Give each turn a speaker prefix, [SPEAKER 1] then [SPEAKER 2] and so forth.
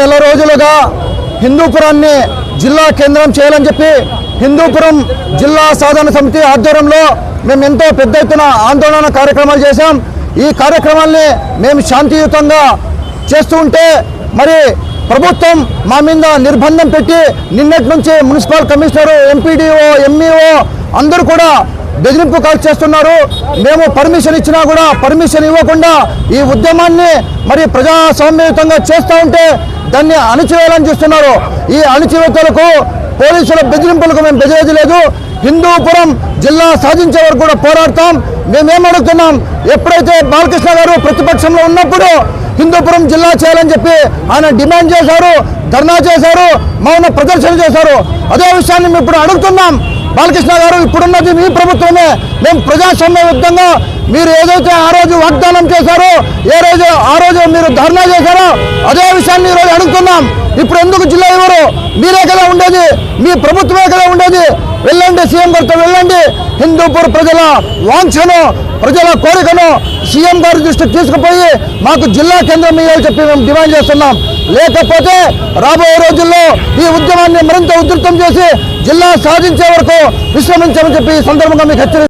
[SPEAKER 1] నెల రోజులుగా హిందూపురాన్ని జిల్లా కేంద్రం చేయాలని చెప్పి హిందూపురం జిల్లా సాధన సమితి ఆధ్వర్యంలో మేము ఎంతో పెద్ద ఎత్తున ఆందోళన కార్యక్రమాలు చేశాం. ఈ కార్యక్రమాల్ని మేము శాంతియుతంగా చేస్తూ ఉంటే మరి ప్రభుత్వం మా మీద నిర్బంధం పెట్టి నిన్నటి నుంచి మున్సిపల్ కమిషనర్ ఎంపీడీఓ ఎంఈఓ అందరూ కూడా బెదిరింపు కాల్ చేస్తున్నారు. మేము పర్మిషన్ ఇచ్చినా కూడా పర్మిషన్ ఇవ్వకుండా ఈ ఉద్యమాన్ని మరి ప్రజాస్వామ్యయుతంగా చేస్తూ ఉంటే దాన్ని అణచివేయాలని చూస్తున్నారు. ఈ అణచివేతలకు పోలీసుల బెదిరింపులకు మేము బెదిరేది లేదు. హిందూపురం జిల్లా సాధించే వరకు కూడా పోరాడతాం. మేమేం అడుగుతున్నాం? ఎప్పుడైతే బాలకృష్ణ గారు ప్రతిపక్షంలో ఉన్నప్పుడు హిందూపురం జిల్లా చేయాలని చెప్పి ఆయన డిమాండ్ చేశారు ధర్నా చేశారు మౌన ప్రదర్శన చేశారు. అదే విషయాన్ని మేము ఇప్పుడు అడుగుతున్నాం. బాలకృష్ణ గారు ఇప్పుడున్నది మీ మేము ప్రజాస్వామ్యయుద్ధంగా మీరు ఏదైతే ఆ రోజు వాగ్దానం చేశారో ఏ రోజు ఆ రోజు మీరు ధర్నా చేశారో అదే విషయాన్ని ఈరోజు అడుగుతున్నాం. ఇప్పుడు ఎందుకు జిల్లా ఇవ్వరు మీరే కదా ఉండేది. మీ ప్రభుత్వమే కదా ఉండేది. వెళ్ళండి సీఎం గారితో వెళ్ళండి. హిందూపూర్ ప్రజల వాంఛను ప్రజల కోరికను సీఎం గారి దృష్టికి తీసుకుపోయి మాకు జిల్లా కేంద్రం ఇవ్వాలి చెప్పి మేము డిమాండ్ చేస్తున్నాం. లేకపోతే రాబోయే రోజుల్లో ఈ ఉద్యమాన్ని మరింత ఉధృతం చేసి జిల్లా సాధించే వరకు విశ్రమించామని చెప్పి ఈ సందర్భంగా మీకు హెచ్చరి